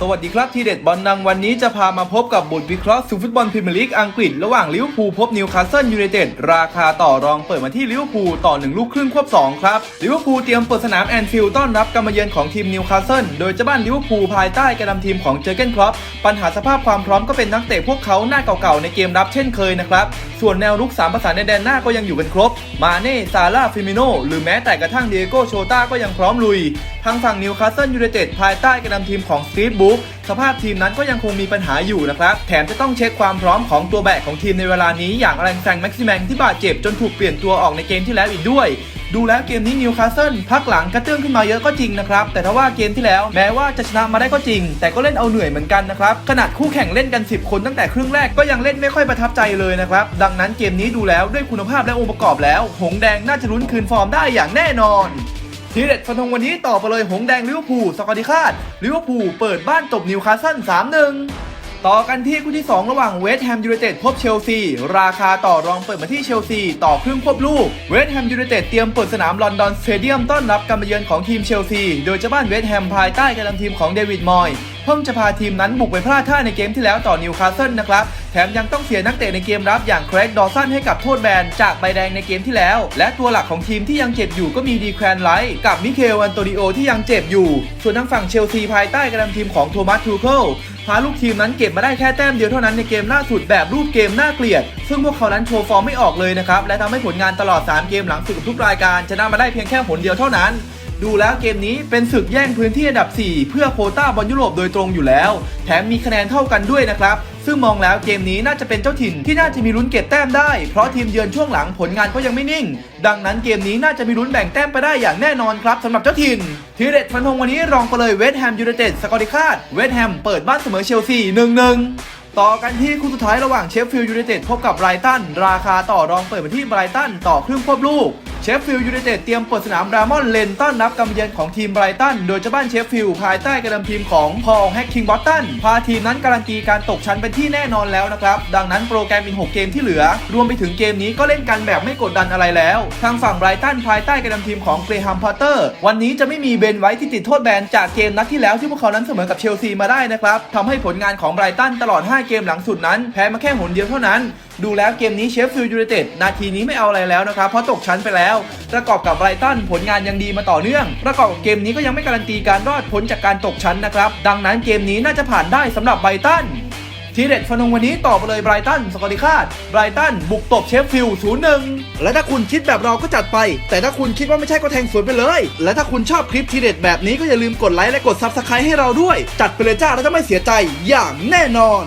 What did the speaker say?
สวัสดีครับทีเด็ดบอลดังวันนี้จะพามาพบกับบทวิเคราะห์สู่ฟุตบอลพรีเมียร์ลีกอังกฤษระหว่างลิเวอร์พูลพบนิวคาสเซิลยูไนเต็ดราคาต่อรองเปิดมาที่ลิเวอร์พูลต่อ 1 ลูกครึ่งควบ 2 ครับลิเวอร์พูลเตรียมเปิดสนามแอนฟิลด์ต้อนรับการมาเยือนของทีมนิวคาสเซิลโดยเจ้าบ้านลิเวอร์พูลภายใต้การนำทีมของเจอร์เกนครอปปัญหาสภาพความพร้อมก็เป็นนักเตะพวกเขาหน้าเก่าๆในเกมรับเช่นเคยนะครับส่วนแนวรุกสามประสานในแดนหน้าก็ยังอยู่กันครบมาเน่ซาร่าฟิมิโนหรือแม้แต่กระทั่งเดโกโชต้าก็ยังพร้อมลุยทางฝั่งนิวคาสเซิลยูไนเต็ดภายใต้การนำทีมของสตีฟบก สภาพทีมนั้นก็ยังคงมีปัญหาอยู่นะครับ แถมจะต้องเช็คความพร้อมของตัวแบกของทีมในเวลานี้อย่างอลังแซงแม็กซิแมงที่บาดเจ็บจนถูกเปลี่ยนตัวออกในเกมที่แล้วอีกด้วยดูแล้วเกมนี้นิวคาสเซิลพักหลังกระเตื้องขึ้นมาเยอะก็จริงนะครับ แต่ถ้าว่าเกมที่แล้วแม้ว่าจะชนะมาได้ก็จริง แต่ก็เล่นเอาเหนื่อยเหมือนกันนะครับ ขนาดคู่แข่งเล่นกัน 10 คนตั้งแต่ครึ่งแรกก็ยังเล่นไม่ค่อยประทับใจเลยนะครับ ดังนั้นเกมนี้ดูแล้วด้วยคุณภาพและองค์ประกอบแล้ว หงแดงน่าจะลุ้นคืนฟอร์มได้อย่างแน่นอน ทีเด็ดฟันธงวันนี้ต่อไปเลยหงแดงลิเวอร์พูลสกอติคาดลิเวอร์พูลเปิดบ้านตบนิวคาสเซิล3-1 ต่อกันที่คู่ที่ 2 ระหว่างเวสต์แฮมยูไนเต็ดพบเชลซี ราคาต่อรองเปิดมาที่เชลซีต่อครึ่งควบลูก เวสต์แฮมยูไนเต็ดเตรียมเปิดสนามลอนดอนสเตเดียมต้อนรับการมาเยือนของทีมเชลซี โดยเจ้าบ้านเวสต์แฮมภายใต้การนำทีมของเดวิดมอย เพิ่งจะพาทีมนั้นบุกไปพลาดท่าในเกมที่แล้วต่อนิวคาสเซิลนะครับ แถมยังต้องเสียนักเตะในเกมรับอย่างแครกดอสันให้กับโทษแบนจากใบแดงในเกมที่แล้ว และตัวหลักของทีมที่ยังเจ็บอยู่ก็มีดีแครนไลท์กับมิเคลอันโตนิโอที่ยังเจ็บอยู่ ส่วนทางฝั่งเชลซีภายใต้การนำทีมของโทมัสทูเคิลพาลูกทีมนั้นเก็บมาได้แค่แต้มเดียวเท่านั้นในเกมล่าสุดแบบรูปเกมน่าเกลียด ซึ่งพวกเขานั้นโชว์ฟอร์มไม่ออกเลยนะครับและทำให้ผลงานตลอด 3 เกมหลังสุดทุกรายการชนะมาได้เพียงแค่หนเดียวเท่านั้น ดูแล้วเกมนี้เป็นศึกแย่งพื้นที่อันดับ 4 เพื่อโคต้าบอลยุโรปโดยตรงอยู่แล้ว แถมมีคะแนนเท่ากันด้วยนะครับซึ่งมองแล้วเกมนี้น่าจะเป็นเจ้าถิ่นที่น่าจะมีลุ้นเก็บแต้มได้ เพราะทีมเยือนช่วงหลังผลงานก็ยังไม่นิ่ง ดังนั้นเกมนี้น่าจะมีลุ้นแบ่งแต้มไปได้อย่างแน่นอนครับสำหรับเจ้าถิ่น ทีเด็ดฟันธงวันนี้รองไปเลยเวสต์แฮมยูไนเต็ดสกอตติคาดเวสต์แฮมเปิดบ้านเสมอเชลซี 1-1ต่อกันที่คู่สุดท้ายระหว่างเชฟฟิลด์ยูไนเต็ดพบกับไบรตัน ราคาต่อรองเปิดมาที่ไบรตันต่อครึ่งควบลูก เชฟฟิลด์ยูไนเต็ดเตรียมเปิดสนามรามอนเลนต้อนรับการเยือนของทีมไบรตัน โดยเจ้าบ้านเชฟฟิลด์ภายใต้การนำทีมของพอลแฮกคิงบอตตันพาทีมนั้นการันตีการตกชั้นเป็นที่แน่นอนแล้วนะครับ ดังนั้นโปรแกรมอีก6เกมที่เหลือ รวมไปถึงเกมนี้ก็เล่นกันแบบไม่กดดันอะไรแล้ว ทางฝั่งไบรตันภายใต้การนำทีมของเกรแฮมพอตเตอร์ วันนี้จะไม่มีเบนไว้ที่ติดโทษแบนจากเกมนัดที่แล้วที่พวกเขานั้นเสมอกับเชลซีมาได้นะครับทำให้ผลงานของไบรตันตลอด 5 เกมหลังสุดนั้นแพ้มาแค่หนเดียวเท่านั้นดูแล้วเกมนี้เชฟฟิลด์ยูไนเต็ดนาทีนี้ไม่เอาอะไรแล้วนะครับ เพราะตกชั้นไปแล้ว ประกอบกับไบรตันผลงานยังดีมาต่อเนื่อง ประกอบกับเกมนี้ก็ยังไม่การันตีการรอดพ้นจากการตกชั้นนะครับ ดังนั้นเกมนี้น่าจะผ่านได้สำหรับไบรตันทีเด็ดฟันธงวันนี้ต่อไปเลยไบรตันสกอติคาดไบรตันบุกตบเชฟฟิลด์ศูนย์หนึ่งและถ้าคุณคิดแบบเราก็จัดไป แต่ถ้าคุณคิดว่าไม่ใช่ก็แทงสวนไปเลย และถ้าคุณชอบคลิปทีเด็ดแบบนี้ก็อย่าลืมกดไลค์และกดซับสไครต์ให้เราด้วย จัดไปเลยจ้าแล้วจะไม่เสียใจอย่างแน่นอน